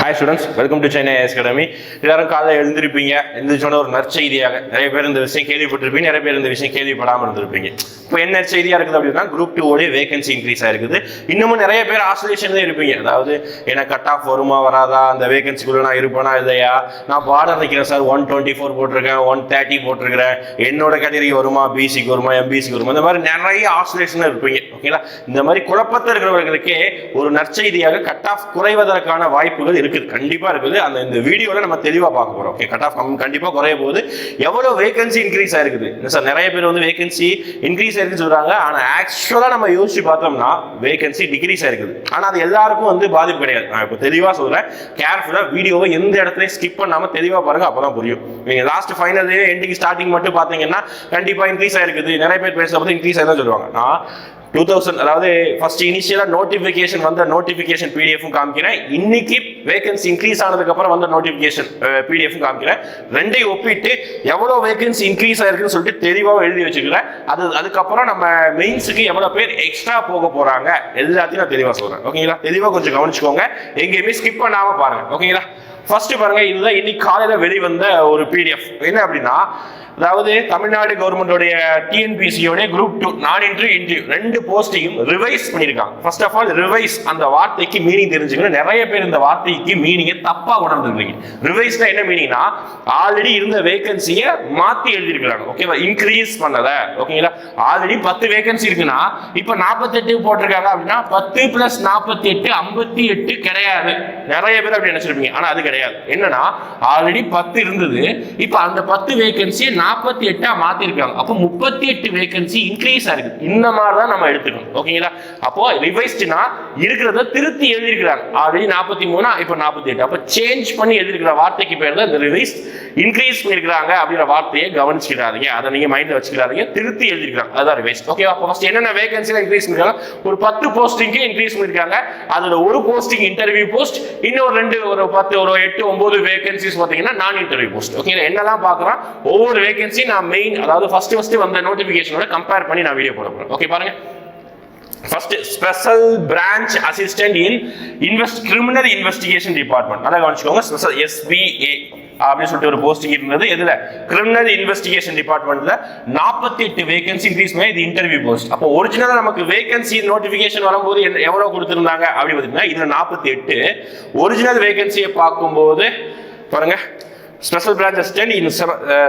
Hi students welcome to Chennai IAS academy எல்லாரும் காலையில் எழுந்திருப்பீங்க. எழுந்திரிச்சோன்னு ஒரு நற்செய்தியாக நிறைய பேர் இந்த விஷயம் கேள்விப்பட்டிருப்பீங்க. நிறைய பேர் இந்த விஷயம் கேள்விப்படாமல் இருந்திருப்பீங்க. இப்போ என்ன செய்தியாக இருக்குது அப்படின்னா குரூப் டூ வேகன்சி இன்க்ரீஸ் ஆயிருக்குது. இன்னமும் நிறைய பேர் ஆசோலேஷன்ல இருப்பீங்க. அதாவது எனக்கு கட் ஆஃப் வருமா வராதா அந்த வேகன்சிக்குள்ளே நான் இருப்பேனா இல்லையா? நான் பார்டர் நிற்கிறேன் சார் ஒன் டுவெண்ட்டி ஃபோர் போட்டிருக்கேன் ஒன் தேர்ட்டி போட்டிருக்கிறேன். என்னோட கேட்டகரிக்கு வருமா பிசிக்கு வருமா எம்பிசிக்கு வருமா? இந்த மாதிரி நிறைய ஆசோலேஷன் இருப்பீங்க. ஓகேங்களா இந்த மாதிரி குழப்பத்தில் இருக்கிறவர்களுக்கே ஒரு நற்செய்தியாக கட் ஆஃப் குறைவதற்கான வாய்ப்புகள் இருக்குது. கண்டிப்பாக இருக்குது. அந்த இந்த வீடியோவில் நம்ம தெளிவாக பார்க்க போறோம். ஓகே கட் ஆஃப் கண்டிப்பாக குறைய போகுது. எவ்வளோ வேகன்சி இன்க்ரீஸ் ஆயிருக்குது? சார் நிறைய பேர் வந்து வேகன்சி இன்க்ரீஸ் ஆயிருக்குன்னு சொல்றாங்க. ஆனா ஆக்சுவலா நம்ம யோசிச்சு பார்த்தோம்னா வேகன்சி டிகிரீஸ் ஆயிருக்குது. ஆனா அது எல்லாருக்கும் வந்து பாதிப்பு கிடையாது. நான் இப்போ தெளிவா சொல்றேன். கேர்ஃபுல்லா வீடியோவை எந்த இடத்துலயும் ஸ்கிப் பண்ணாம தெளிவா பாருங்க அப்பதான் புரியும். நீங்க லாஸ்ட் ஃபைனல் எண்டிங் ஸ்டார்டிங் மட்டும் பாத்தீங்கன்னா கண்டிப்பா இன்க்ரீஸ் ஆயிருக்குது. நிறைய பேர் பேசுறத இன்க்ரீஸ் ஆயிருந்தா சொல்லுவாங்க. நான் டூ தௌசண்ட் அதாவது ஃபர்ஸ்ட் இனிஷியலாக நோட்டிஃபிகேஷன் வந்த நோட்டிஃபிகேஷன் பிடிஎஃப்பும் காமிக்கிறேன். இன்னைக்கு வேகன்சி இன்க்ரீஸ் ஆனதுக்கு அப்புறம் வந்த நோட்டிஃபிகேஷன் பிடிஎஃப்பும் காமிக்கிறேன். ரெண்டையும் ஒப்பிட்டு எவ்வளோ வேகன்சி இன்க்ரீஸ் ஆயிருக்குன்னு சொல்லிட்டு தெளிவாக எழுதி வச்சுக்கிறேன். அது அதுக்கப்புறம் நம்ம மெயின்ஸுக்கு எவ்வளோ பேர் எக்ஸ்ட்ரா போக போகிறாங்க எல்லாத்தையும் நான் தெளிவாக சொல்கிறேன் ஓகேங்களா தெளிவாக கொஞ்சம் கவனிச்சுக்கோங்க. எங்கேயுமே ஸ்கிப் பண்ணாமல் பாருங்கள் ஓகேங்களா ஃபர்ஸ்ட் பாருங்க இதுதான் இன்னைக்கு காலையில வெளிவந்த ஒரு பிடிஎஃப் என்ன அப்படின்னா அதாவது தமிழ்நாடு கவர்மெண்டோடைய டிஎன்பிசியோட குரூப் டூ நான் இன்டர்வியூ இன்டர்வியூ ரெண்டு போஸ்டையும் ரிவைஸ் பண்ணியிருக்காங்க. ஃபர்ஸ்ட் ஆஃப் ஆல் ரிவைஸ் அந்த வார்த்தைக்கு மீனிங் தெரிஞ்சுக்கணும். நிறைய பேர் இந்த வார்த்தைக்கு மீனிங்கை தப்பா உணர்ந்துருக்கீங்க. ரிவைஸ்னா என்ன மீனிங்னா ஆல்ரெடி இருந்த வேகன்சியை மாத்தி எழுதியிருக்கிறாங்க. ஓகேவா இன்க்ரீஸ் பண்ணல. ஓகேங்களா ஆல்ரெடி பத்து வேகன்சி இருக்குன்னா இப்போ நாற்பத்தெட்டு போட்டிருக்காங்க அப்படின்னா பத்து பிளஸ் நாற்பத்தி எட்டு ஐம்பத்தி எட்டு கிடையாது. நிறைய பேர் அப்படி நினைச்சிருப்பீங்க. ஆனா அது கிடையாது. என்னன்னா ஆல்ரெடி பத்து இருந்தது. இப்போ அந்த பத்து வேகன்சியை நாற்பத்தி எட்டா மாத்திருக்காங்க. அப்போ முப்பத்தி எட்டு வேகன்சி இன்க்ரீஸ் ஆயிருக்கு. இந்த மாதிரி தான் நம்ம எடுத்துக்கணும். ஓகேங்களா? அப்போ ரிவைஸ்ட்னா இருக்கிறத திருத்தி எழுதியிருக்கிறாங்க. ஆல்ரெடி நாற்பத்தி மூணா இப்போ நாற்பத்தி எட்டு. அப்போ சேஞ்ச் பண்ணி எழுதிருக்கிற வார்த்தைக்கு பேர் தான் இந்த ரிவைஸ் இன்க்ரீஸ் பண்ணியிருக்கிறாங்க அப்படிங்கிற வார்த்தையை கவனிச்சுக்கிறாதீங்க அதை நீங்க மைண்ட்ல வச்சுக்கிறாதீங்க திருத்தி எழுதிருக்காங்க அதான் ரிவைஸ் ஓகே அப்போ ஃபர்ஸ்ட் என்னென்ன வேகன்சில இன்க்ரீஸ் பண்ணிருக்காங்க ஒரு பத்து போஸ்டிங்க்கு இன்க்ரீஸ் பண்ணிருக்காங்க அதுல ஒரு போஸ்டிங் இன்டர்வியூ போஸ்ட் இன்னொரு ரெண்டு ஒரு பத்து ஒரு எட்டு ஒன்பது வேகன்சிஸ் பார்த்தீங்கன்னா நான் இன்டர்வியூ போஸ்ட் ஓகே என்னெல்லாம் பார்க்குறோம் ஒவ்வொரு வேகன்சி நான் மெயின் அதாவது ஃபர்ஸ்ட் ஃபர்ஸ்ட் வந்த நோட்டிஃபிகேஷனோட கம்பேர் பண்ணி நான் வீடியோ போட போறேன். ஓகே பாருங்க. First special branch assistant in invest criminal investigation department அதை கவனிச்சுக்கோங்க ஸ்பெஷல் எஸ்பிஏ அப்படின்னு சொல்லிட்டு ஒரு போஸ்டிங் இருந்தது. எதுல? கிரிமினல் இன்வெஸ்டிகேஷன் டிபார்ட்மெண்ட்ல நாற்பத்தி எட்டு வேகன்சி இன்க்ரீஸ் பண்ணி இது இன்டர்வியூ போஸ்ட் அப்போ ஒரிஜினலா நமக்கு வேகன்சி நோட்டிபிகேஷன் வரும்போது எவ்வளவு கொடுத்திருந்தாங்க? அப்படின்னு பார்த்தீங்கன்னா இதுல நாற்பத்தி எட்டு ஒரிஜினல் வேகன்சியை பார்க்கும்போது பாருங்க special branch assistant in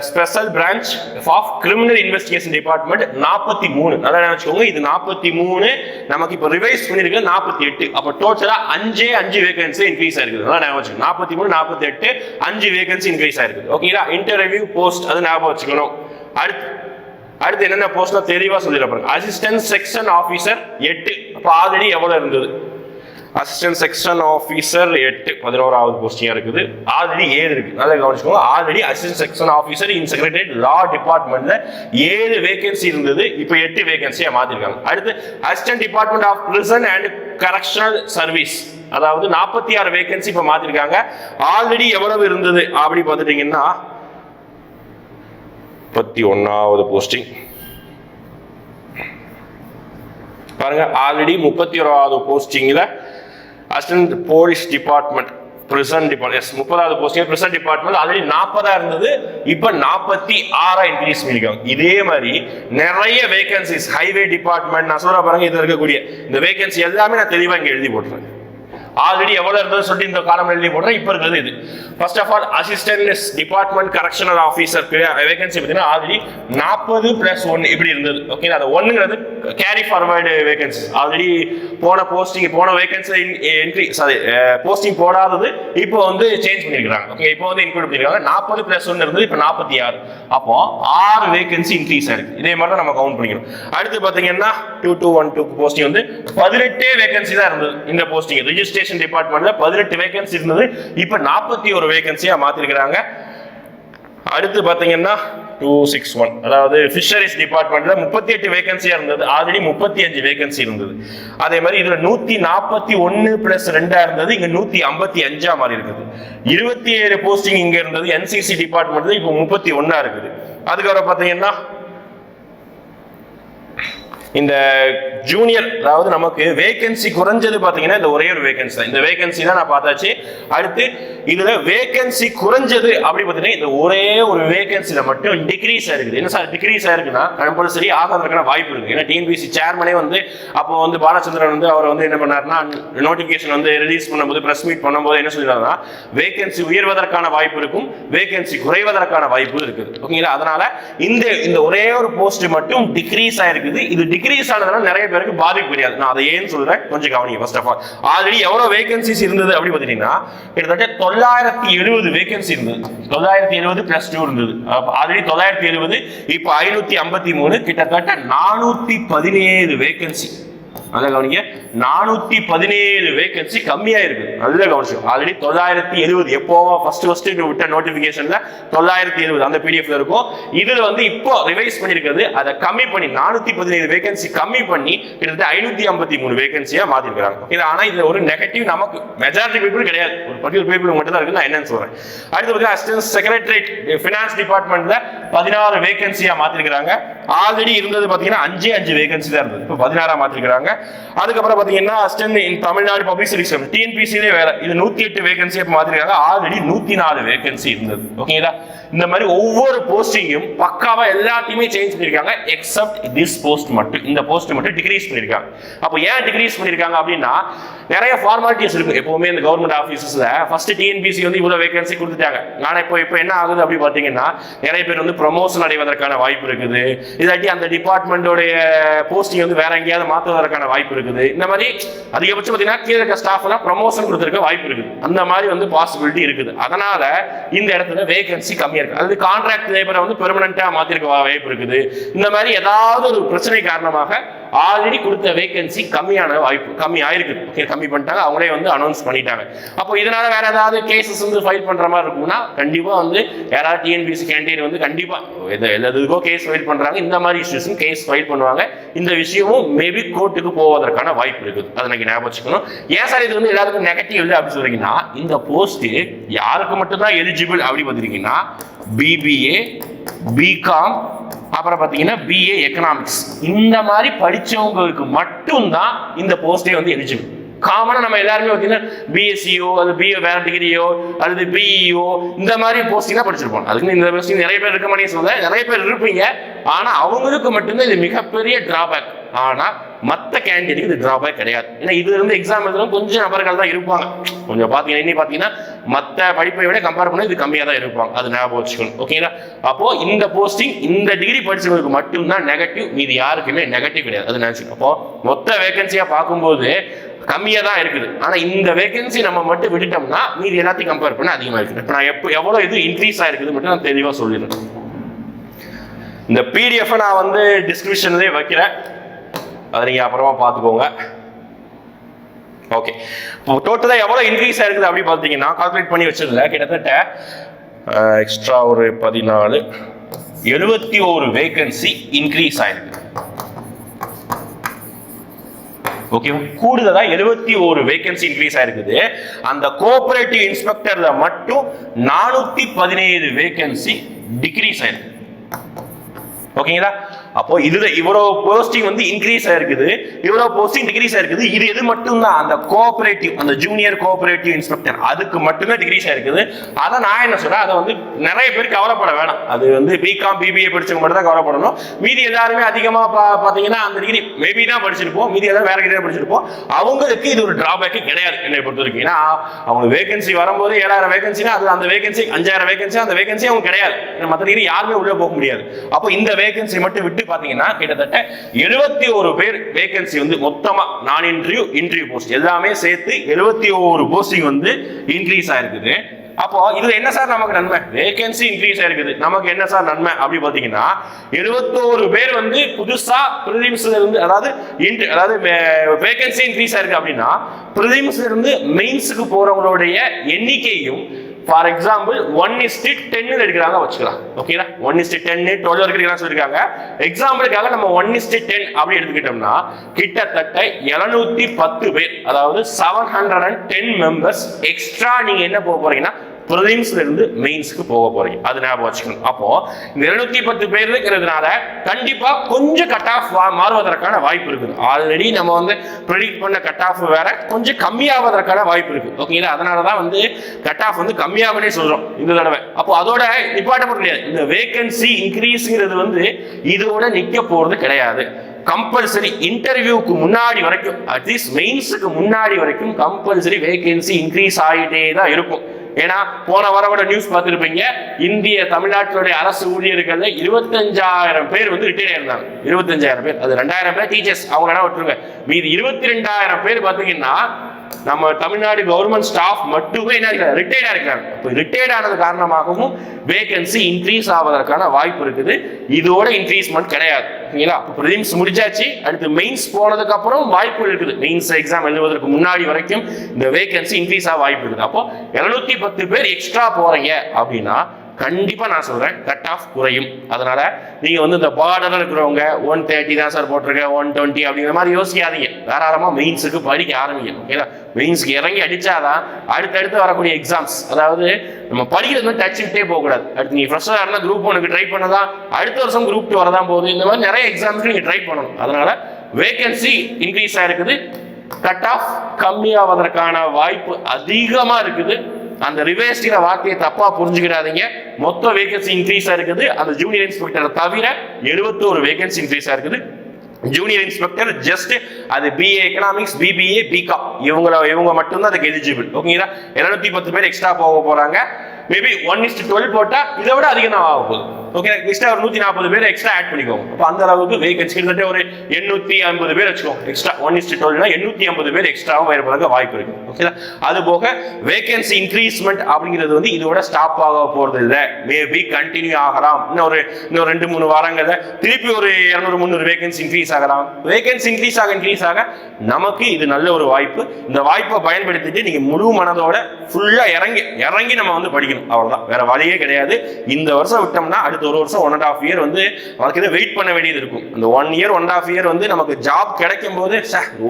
special branch of criminal investigation department நாற்பத்தி மூணு. நல்லா வச்சுக்கோங்க இது நாற்பத்தி மூணு நமக்கு இப்போ ரிவைஸ் பண்ணியிருக்கு நாற்பத்தி எட்டு. அப்போ டோட்டலாக அஞ்சே அஞ்சு வேகன்சி இன்க்ரீஸ் ஆயிருக்குது. நல்லா ஞாபகம் வச்சுக்கணும் நாற்பத்தி மூணு நாற்பத்தி எட்டு அஞ்சு வேகன்சி இன்க்ரீஸ் ஆயிருக்குது. ஓகேங்களா இன்டர்வியூ போஸ்ட் அது ஞாபகம் வச்சுக்கணும். அடுத்து அடுத்து என்னென்ன போஸ்ட்லாம் தெளிவாக சொல்லிடுறேன் அசிஸ்டன்ட் செக்ஷன் ஆஃபீஸர் எட்டு. அப்போ ஆல்ரெடி எவ்வளோ இருந்தது? அசிஸ்டன்ட் செக்ஷன் ஆஃபீஸர் எட்டு பதினோராவது போஸ்டிங்காக இருக்குது? ஆல்ரெடி ஏழு இருக்குது நல்லா கவனிச்சுக்கோங்க. Already assistant section officer in secretariat law டிபார்ட்மெண்ட்டில் ஏழு வேகன்சி இருந்தது. இப்போ எட்டு வேகன்சியாக மாற்றிருக்காங்க அடுத்து assistant department of prison and correctional service அதாவது நாற்பத்தி ஆறு வேகன்சி இப்போ மாற்றிருக்காங்க ஆல்ரெடி எவ்வளவு இருந்தது? அப்படி பார்த்துட்டிங்கன்னா முப்பத்தி ஒன்றாவது போஸ்டிங் பாருங்க ஆல்ரெடி முப்பத்தி ஓராவது போஸ்டிங்கில் assistant police department prison department yes முப்பதாவது போஸ்டிங் பிரிசன் டிபார்ட்மெண்ட் ஆல்ரெடி நாற்பதா இருந்தது. இப்போ நாற்பத்தி ஆறா இன்க்ரீஸ் பண்ணியிருக்காங்க இதே மாதிரி நிறைய வேகன்சிஸ் ஹைவே டிபார்ட்மெண்ட் நான் சொல்ற பாருங்க இதுல இருக்கக்கூடிய இந்த வேகன்சி எல்லாமே நான் தெளிவாக இங்கே எழுதி போட்டுறேன் ஆல்ரெடி எவ்வளவு இருந்தது சொல்லி இந்த காலம் எழுதி போடுறேன். இப்போ இருக்கிறது இது. First of all assistant department correctional officer vacancy பார்த்தீங்கன்னா ஆல்ரெடி நாற்பது பிளஸ் ஒன் இப்படி இருந்தது. ஓகே அது ஒன்றுங்கிறது கேரி ஃபார்வர்டு வேகன்சி ஆல்ரெடி போன போஸ்டிங் போன வேகன்சி என்ட்ரி சாரி போஸ்டிங் போடாதது இப்போ வந்து சேஞ்ச் பண்ணியிருக்காங்க ஓகே இப்போ வந்து இன்க்ளூட் பண்ணியிருக்காங்க நாற்பது பிளஸ் ஒன்று இருந்தது இப்போ நாற்பத்தி ஆறு. அப்போ ஆறு வேகன்சி இன்க்ரீஸ் ஆயிருக்கு. இதே மாதிரி தான் நம்ம கவுண்ட் பண்ணிக்கணும் அடுத்து பார்த்தீங்கன்னா two two one two posting வந்து பதினெட்டே வேகன்சி தான் இருந்தது. இந்த போஸ்டிங் அட்மினிஸ்ட்ரேஷன் டிபார்ட்மெண்ட்ல பதினெட்டு வேகன்சி இருந்தது. இப்போ நாற்பத்தி ஒரு வேகன்சியா மாத்திருக்கிறாங்க. அடுத்து பாத்தீங்கன்னா டூ சிக்ஸ் ஒன் அதாவது ஃபிஷரிஸ் டிபார்ட்மெண்ட்ல முப்பத்தி எட்டு வேகன்சியா இருந்தது. ஆல்ரெடி முப்பத்தி அஞ்சு வேகன்சி இருந்தது. அதே மாதிரி இதுல நூத்தி நாற்பத்தி ஒன்னு பிளஸ் ரெண்டா இருந்தது. இங்க நூத்தி ஐம்பத்தி அஞ்சா மாதிரி இருக்குது. இருபத்தி ஏழு போஸ்டிங் இங்க இருந்தது. என்சிசி டிபார்ட்மெண்ட்ல இப்போ முப்பத்தி ஒன்னா இருக்குது. அதுக்கப்புறம் பாத்தீங்கன்னா இந்த ஜூனியர் அதாவது நமக்கு வேகன்சி குறைஞ்சது பாத்தீங்கன்னா இந்த ஒரே ஒரு வேகன்சி தான். இந்த வேகன்சி தான் நான் பார்த்தாச்சு. அடுத்து இதுல வேகன்சி குறைஞ்சது அப்படி பார்த்தீங்கன்னா இந்த ஒரே ஒரு வேகன்சில மட்டும் டிகிரீஸ் இருக்குது என்ன சார் டிகிரீஸ் ஆயிருக்குன்னா கம்பல்சரி ஆகிறதுக்கான வாய்ப்பு இருக்கு. ஏன்னா டிஎன்பிசி சேர்மனே வந்து அப்போ வந்து பாலச்சந்திரன் வந்து அவர் வந்து என்ன பண்ணாருன்னா நோட்டிபிகேஷன் வந்து ரிலீஸ் பண்ணும்போது பிரஸ் மீட் பண்ணும்போது என்ன சொல்லிடுறாங்கன்னா வேகன்சி உயர்வதற்கான வாய்ப்பு இருக்கும். வேகன்சி குறைவதற்கான வாய்ப்பு இருக்குது. ஓகேங்களா? அதனால இந்த இந்த ஒரே ஒரு போஸ்ட் மட்டும் டிக்ரீஸ் ஆயிருக்குது. இது டிகிரீஸ் ஆனதுனால நிறைய பேருக்கு பாதிப்பு கிடையாது நான் அதை ஏன்னு சொல்றேன்? கொஞ்சம் கவனிங்க ஃபர்ஸ்ட் ஆஃப் ஆல் ஆல்ரெடி எவ்வளவு வேகன்சிஸ் இருந்தது அப்படின்னு பார்த்தீங்கன்னா கிட்டத்தட்ட தொள்ளாயிரத்தி எழுபது வேகன்சி இருந்தது. தொள்ளாயிரத்தி எழுபது பிளஸ் டூ இருந்தது. ஆல்ரெடி தொள்ளாயிரத்தி எழுபது இப்போ ஐநூத்தி ஐம்பத்தி மூணு கிட்டத்தட்ட நானூத்தி பதினேழு வேகன்சி நல்லா கவனிங்க. நானூத்தி பதினேழு வேகன்சி கம்மியா இருக்கு நல்ல கவனிச்சு ஆல்ரெடி தொள்ளாயிரத்தி எழுபது எப்போவா ஃபர்ஸ்ட் ஃபர்ஸ்ட் விட்ட நோட்டிபிகேஷன்ல தொள்ளாயிரத்தி எழுபது அந்த பிடிஎஃப்ல இருக்கும். இதுல வந்து இப்போ ரிவைஸ் பண்ணிருக்கிறது அதை கம்மி பண்ணி நானூத்தி பதினேழு வேகன்சி கம்மி பண்ணி கிட்டத்தட்ட ஐநூத்தி ஐம்பத்தி மூணு வேகன்சியா மாத்திருக்கிறாங்க. இது ஆனா இது ஒரு நெகட்டிவ் நமக்கு மெஜாரிட்டி பீப்புள் கிடையாது. ஒரு பர்டிகுலர் பீப்புள் மட்டும் தான் இருக்கு நான் என்னன்னு சொல்றேன். அடுத்து பார்த்தீங்கன்னா அசிஸ்டன்ட் செக்ரட்டரியேட் ஃபினான்ஸ் டிபார்ட்மெண்ட்ல பதினாறு வேகன்சியா மாத்திருக்கிறாங்க. ஆல்ரெடி இருந்தது பார்த்தீங்கன்னா அஞ்சே அஞ்சு வேகன்சி தான் இருந்தது. இப்போ பதினாறாக மாத்திருக்காங்க அதுக்கப்புறம் பார்த்தீங்கன்னா அசிஸ்டன்ட் தமிழ்நாடு பப்ளிக் சர்வீஸ் டிஎன்பிசிலே வேற இது நூற்றி எட்டு வேகன்சி இப்போ மாற்றிருக்காங்க ஆல்ரெடி நூற்றி நாலு வேகன்சி இருந்தது ஓகேங்களா இந்த மாதிரி ஒவ்வொரு போஸ்டிங்கும் பக்காவா எல்லாத்தையுமே சேஞ்ச் பண்ணியிருக்காங்க எக்ஸப்ட் திஸ் போஸ்ட் மட்டும். இந்த போஸ்ட் மட்டும் டிகிரீஸ் பண்ணியிருக்காங்க அப்போ ஏன் டிகிரீஸ் பண்ணியிருக்காங்க அப்படின்னா நிறைய ஃபார்மாலிட்டிஸ் இருக்கும் எப்பவுமே இந்த கவர்மெண்ட் ஆஃபீஸஸ்ல ஃபர்ஸ்ட் டிஎன்பிசி வந்து இவ்வளவு வேகன்சி கொடுத்துட்டாங்க. ஆனா இப்போ இப்போ என்ன ஆகுது அப்படி பாத்தீங்கன்னா நிறைய பேர் வந்து ப்ரொமோஷன் அடைவதற்கான வாய்ப்பு இருக்குது. இல்லாட்டி அந்த டிபார்ட்மெண்டோடைய போஸ்டிங் வந்து வேற எங்கேயாவது மாற்றுவதற்கான வாய்ப்பு இருக்குது. இந்த மாதிரி அதிகபட்சம் பார்த்தீங்கன்னா கீழே இருக்க ஸ்டாஃப் எல்லாம் ப்ரொமோஷன் கொடுத்துருக்க வாய்ப்பு இருக்குது. அந்த மாதிரி வந்து பாசிபிலிட்டி இருக்குது. அதனால இந்த இடத்துல வேகன்சி கம்மியா இருக்கு. அது கான்ட்ராக்ட் லேபரை வந்து பெர்மனண்டா மாத்திருக்க வாய்ப்பு இருக்குது. இந்த மாதிரி ஏதாவது ஒரு பிரச்சனை காரணமாக ஆல்ரெடி கொடுத்த வேகன்சி கம்மியான வாய்ப்பு கம்மி ஆயிருக்குது ஓகே கம்மி பண்ணிட்டாங்க. அவங்களே வந்து அனௌன்ஸ் பண்ணிட்டாங்க. அப்போ இதனால வேற ஏதாவது கேசஸ் வந்து ஃபைல் பண்ற மாதிரி இருக்கும்னா கண்டிப்பா வந்து யாராவது டிஎன்பிசி கேண்டீன் வந்து கண்டிப்பா எது எல்லாத்துக்கோ கேஸ் ஃபைல் பண்றாங்க. இந்த மாதிரி இஷ்யூஸும் கேஸ் ஃபைல் பண்ணுவாங்க. இந்த விஷயமும் மேபி கோர்ட்டுக்கு போவதற்கான வாய்ப்பு இருக்குது. அதை நீங்கள் ஞாபகம் வச்சுக்கணும். ஏன் சார் இது வந்து எல்லாருக்கும் நெகட்டிவ் இல்லை அப்படின்னு சொல்றீங்கன்னா இந்த போஸ்ட் யாருக்கு மட்டும்தான் எலிஜிபிள் அப்படி பார்த்துருக்கீங்கன்னா பிபிஏ பிகாம் அப்புறம் பார்த்தீங்கன்னா பிஏ எக்கனாமிக்ஸ் இந்த மாதிரி படித்தவங்களுக்கு மட்டும்தான் இந்த போஸ்டே வந்து எலிஜிபிள் காமனாக நம்ம எல்லாருமே பார்த்தீங்கன்னா பிஎஸ்சியோ அது பிஏ வேற டிகிரியோ அல்லது பிஇஓ இந்த மாதிரி போஸ்டிங் தான் படிச்சிருப்போம். அதுக்கு இந்த போஸ்டிங் நிறைய பேர் இருக்க மாட்டேன்னு சொல்ல நிறைய பேர் இருப்பீங்க. ஆனால் அவங்களுக்கு மட்டும்தான் இது மிகப்பெரிய டிராபேக் ஆனால் மற்ற கேண்டிடேட்டுக்கு இது டிராபேக் கிடையாது. ஏன்னா இது இருந்து எக்ஸாம் எழுதுறவங்க கொஞ்சம் நபர்கள் தான் இருப்பாங்க. கொஞ்சம் பார்த்தீங்கன்னா இன்னும் பார்த்தீங்கன்னா மற்ற படிப்பை விட கம்பேர் பண்ண இது கம்மியாக தான் இருப்பாங்க. அது ஞாபகம் வச்சுக்கணும். ஓகேங்களா அப்போ இந்த போஸ்டிங் இந்த டிகிரி படிச்சவங்களுக்கு மட்டும்தான் நெகட்டிவ் மீது யாருக்குமே நெகட்டிவ் கிடையாது. அது நினச்சிக்கணும் அப்போ மொத்த வேகன்சியாக பார்க்கும்போது கம்மியாக தான் இருக்குது. ஆனால் இந்த வேகன்சி நம்ம மட்டும் விட்டுட்டோம்னா மீதி எல்லாத்தையும் கம்பேர் பண்ண அதிகமாக இருக்குது. இப்போ நான் எப்போ எவ்வளோ இது இன்க்ரீஸ் ஆயிருக்குது மட்டும் நான் தெளிவாக சொல்லிடுறேன். இந்த பிடிஎஃப் நான் வந்து டிஸ்கிரிப்ஷன்லேயே வைக்கிறேன் அதை நீங்கள் அப்புறமா பார்த்துக்கோங்க. ஓகே இப்போ டோட்டலாக எவ்வளோ இன்க்ரீஸ் ஆயிருக்குது அப்படி பார்த்தீங்கன்னா கால்குலேட் பண்ணி வச்சிருந்தேன். கிட்டத்தட்ட எக்ஸ்ட்ரா ஒரு பதினாலு எழுபத்தி ஒரு வேகன்சி இன்க்ரீஸ் ஆயிருக்கு. ஓகே கூடுதலா எழுபத்தி ஒரு வேகன்சி இன்க்ரீஸ் ஆயிருக்குது. அந்த கோஆபரேட்டிவ் இன்ஸ்பெக்டர்ல மட்டும் நானூத்தி பதினேழு வேகன்சி டிக்ரீஸ் ஆயிருக்கு. ஓகேங்களா அப்போ இதுல இவ்வளவு போஸ்டிங் வந்து இன்க்ரீஸ் ஆயிருக்குது. இவ்வளவு போஸ்டிங் டிகிரீஸ் ஆயிருக்குது. இது எது மட்டும்தான். அந்த கோஆபரேட்டிவ் அந்த ஜூனியர் கோஆபரேட்டிவ் இன்ஸ்பெக்டர் அதுக்கு மட்டும்தான் டிகிரீஸ் ஆயிருக்குது. அதை நான் என்ன சொல்றேன்? அதை வந்து நிறைய பேர் கவலைப்பட வேணாம். அது வந்து பிகாம் பிபிஏ படிச்சவங்க மட்டும் தான் கவலைப்படணும். மீதி எல்லாருமே அதிகமா பா- பாத்தீங்கன்னா அந்த டிகிரி மேபி தான் படிச்சிருப்போம். மீதி எல்லாம் வேற டிகிரி படிச்சிருப்போம். அவங்களுக்கு இது ஒரு டிராபேக் கிடையாது என்னை பொறுத்த வரைக்கும் ஏன்னா அவங்க வேகன்சி வரும்போது ஏழாயிரம் வேகன்சினா அது அந்த வேகன்சி அஞ்சாயிரம் வேகன்சி அந்த வேகன்சி அவங்க கிடையாது. மற்ற டிகிரி யாருமே உள்ளே போக முடியாது. அப்போ இந்த வேகன்சி மட்டும் விட்டு பாத்தீங்கன்னா கிட்டத்தட்ட எழுபத்தி ஒரு பேர் வேகன்சி வந்து மொத்தமா நான் இன்டர்வியூ இன்டர்வியூ போஸ்ட் எல்லாமே சேர்த்து எழுபத்தி ஒரு போஸ்டிங் வந்து இன்க்ரீஸ் ஆயிருக்குது. அப்போ இதுல என்ன சார் நமக்கு நன்மை? வேகன்சி இன்க்ரீஸ் ஆயிருக்குது. நமக்கு என்ன சார் நன்மை அப்படி பாத்தீங்கன்னா எழுபத்தோரு பேர் வந்து புதுசா பிரிலிம்ஸ்ல இருந்து அதாவது inter- அதாவது வேகன்சி இன்க்ரீஸ் ஆயிருக்கு அப்படின்னா பிரிலிம்ஸ்ல இருந்து மெயின்ஸுக்கு போறவங்களுடைய எண்ணிக்கையும் for example one is to டென்னு எடுக்கிறாங்க வச்சுக்கலாம். ஓகேங்களா ஒன் இஸ்டி டென்னு டுவெல் வரைக்கும் எடுக்கிறாங்க சொல்லியிருக்காங்க. எக்ஸாம்பிளுக்காக நம்ம ஒன் இஸ்டி டென் அப்படி எடுத்துக்கிட்டோம்னா கிட்டத்தட்ட எழுநூத்தி பத்து பேர் அதாவது seven hundred and ten members extra நீங்க என்ன போக போறீங்கன்னா ப்ரிலிம்ஸ்ல இருந்து மெயின்ஸ்க்கு போக போறீங்க. அது ஞாபகம் வச்சுக்கணும். அப்போ இந்த இருநூத்தி பத்து பேர் இருக்கிறதுனால கண்டிப்பா கொஞ்சம் கட் ஆஃப் மாறுவதற்கான வாய்ப்பு இருக்குது. ஆல்ரெடி நம்ம வந்து ப்ரெடிக்ட் பண்ண கட் ஆஃப் வேற கொஞ்சம் கம்மியாவதற்கான வாய்ப்பு இருக்கு ஓகேங்களா அதனாலதான் வந்து கட் ஆஃப் வந்து கம்மியாகவே சொல்றோம். இந்த தடவை. அப்போ அதோட நிப்பாட்ட முடியாது. இந்த வேகன்சி இன்க்ரீஸ்ங்கிறது வந்து இதோட நிக்க போறது கிடையாது. கம்பல்சரி இன்டர்வியூக்கு முன்னாடி வரைக்கும் அட்லீஸ்ட் மெயின்ஸுக்கு முன்னாடி வரைக்கும் கம்பல்சரி வேகன்சி இன்க்ரீஸ் ஆகிட்டே தான் இருக்கும். ஏன்னா போன வாரம் நியூஸ் பார்த்துருப்பீங்க இந்திய தமிழ்நாட்டினுடைய அரசு ஊழியர்கள் இருபத்தஞ்சாயிரம் பேர் வந்து ரிட்டையர் ஆயிருந்தாங்க. இருபத்தஞ்சாயிரம் பேர். அது ரெண்டாயிரம் பேர் டீச்சர்ஸ் அவங்க வேணா விட்டுருங்க. மீதி இருபத்தி ரெண்டாயிரம் பேர் பார்த்தீங்கன்னா நம்ம தமிழ்நாடு கவர்மெண்ட் ஸ்டாஃப் மட்டுமே என்ன ரிட்டையர்டாக இருக்காங்க. இப்போ ரிட்டையர்ட் ஆனது காரணமாகவும் வேகன்சி இன்க்ரீஸ் ஆவதற்கான வாய்ப்பு இருக்குது. இதோட இன்க்ரீஸ்மெண்ட் கிடையாது. ஓகேங்களா அப்போ ப்ரிலிம்ஸ் முடிச்சாச்சு அடுத்து மெயின்ஸ் போனதுக்கு அப்புறம் வாய்ப்பு இருக்குது. மெயின்ஸ் எக்ஸாம் எழுதுவதற்கு முன்னாடி வரைக்கும் இந்த வேகன்சி இன்க்ரீஸ் ஆக வாய்ப்பு இருக்குது. அப்போ இருநூத்தி பத்து பேர் எக்ஸ்ட்ரா போறீங்க அப்படின்னா கண்டிப்பா நான் சொல்றேன் கட் ஆஃப் குறையும். அதனால நீங்க வந்து இந்த பார்டர்ல இருக்கிறவங்க ஒன் தேர்ட்டி தான் சார் போட்டிருக்கேன் ஒன் டுவெண்ட்டி அப்படிங்கிற மாதிரி யோசிக்காதீங்க. தாராளமாக மெயின்ஸுக்கு படிக்க ஆரம்பிக்கணும் ஓகேங்களா மெயின்ஸுக்கு இறங்கி அடித்தாதான் அடுத்தடுத்து வரக்கூடிய எக்ஸாம்ஸ் அதாவது நம்ம படிக்கிறது வந்து டச் விட்டே போகக்கூடாது. அடுத்து நீங்கள் ஃப்ரெஷ்ஷாக இருந்தால் குரூப் ஒனுக்கு ட்ரை பண்ணதான் அடுத்த வருஷம் குரூப் டூ வரதான் போகுது. இந்த மாதிரி நிறைய எக்ஸாம்ஸ்க்கு நீங்கள் ட்ரை பண்ணணும். அதனால் வேகன்சி இன்க்ரீஸ் ஆகிருக்குது கட் ஆஃப் கம்மியாவதற்கான வாய்ப்பு அதிகமாக இருக்குது. அந்த ரிவேஸ்டிங்கிற வார்த்தையை தப்பாக புரிஞ்சுக்கிடாதீங்க. மொத்த வேகன்சி இன்க்ரீஸாக இருக்குது. அந்த ஜூனியர் இன்ஸ்பெக்டரை தவிர எழுபத்தோரு வேகன்சி இன்க்ரீஸாக இருக்குது. ஜூனியர் இன்ஸ்பெக்டர் ஜஸ்ட் அது பிஏ எக்கனாமிக்ஸ் பிபிஏ பிகாம் இவங்கள இவங்க மட்டும்தான் அதுக்கு எலிஜிபிள் ஓகேங்களா இருநூத்தி பத்து பேர் எக்ஸ்ட்ரா போக போறாங்க. மேபி ஒன் இஸ்ட் டுவெல் போட்டா இதை விட அதிகமாக ஆக போகுது. ஓகே எக்ஸ்ட்ரா ஒரு நூற்றி நாற்பது பேர் எக்ஸ்ட்ரா ஆட் பண்ணிக்கோங்க. அப்போ அந்த அளவுக்கு வேகன்சி கிட்டத்தட்ட ஒரு எண்ணூற்றி ஐம்பது பேர் வச்சுக்கோங்க. எக்ஸ்ட்ரா ஒன் இஸ்ட் டுவெல்னா எண்ணூற்றி ஐம்பது பேர் எக்ஸ்ட்ராவும் இருப்பதற்கு வாய்ப்பு இருக்கு. ஓகேங்களா அது போக வேகன்சி இன்க்ரீஸ்மெண்ட் அப்படிங்கிறது வந்து இதோட ஸ்டாப் ஆக போகிறது இல்லை மேபி கண்டினியூ ஆகலாம். இன்னும் ஒரு இன்னும் ரெண்டு மூணு வாரங்கிறத திருப்பி ஒரு இரநூறு முந்நூறு வேகன்சி இன்க்ரீஸ் ஆகலாம். வேகன்சி இன்க்ரீஸ் ஆக இன்க்ரீஸ் ஆக நமக்கு இது நல்ல ஒரு வாய்ப்பு. இந்த வாய்ப்பை பயன்படுத்திட்டு நீங்கள் முழு மனதோட ஃபுல்லாக இறங்கி இறங்கி நம்ம வந்து படிக்கணும். அவ்வளோதான் வேற வழியே கிடையாது. இந்த வருஷம் விட்டோம்னா அடுத்த ஒரு வருஷம் ஒன் அண்ட் ஆஃப் இயர் வந்து நமக்கு இதை வெயிட் பண்ண வேண்டியது இருக்கும். இந்த one year one of year வந்து நமக்கு ஜாப் கிடைக்கும் போது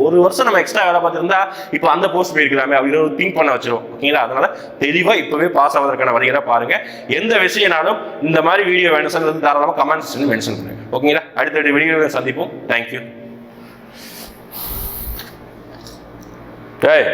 ஒரு வருஷம் நம்ம எக்ஸ்ட்ரா வேலை பார்த்துருந்தா இப்போ அந்த போஸ்ட் போயிருக்கலாமே அப்படின்னு ஒரு திங்க் பண்ண வச்சிருவோம். ஓகேங்களா அதனால தெளிவாக இப்போவே பாஸ் ஆவதற்கான வழிகளை பாருங்க. எந்த விஷயம்னாலும் இந்த மாதிரி வீடியோ வேணும் சார் வந்து தாராளமாக கமெண்ட்ஸ் மென்ஷன் பண்ணுங்க. ஓகேங்களா அடுத்தடுத்த வீடியோவில் சந்திப்போம். தேங்க்யூ ஏய்.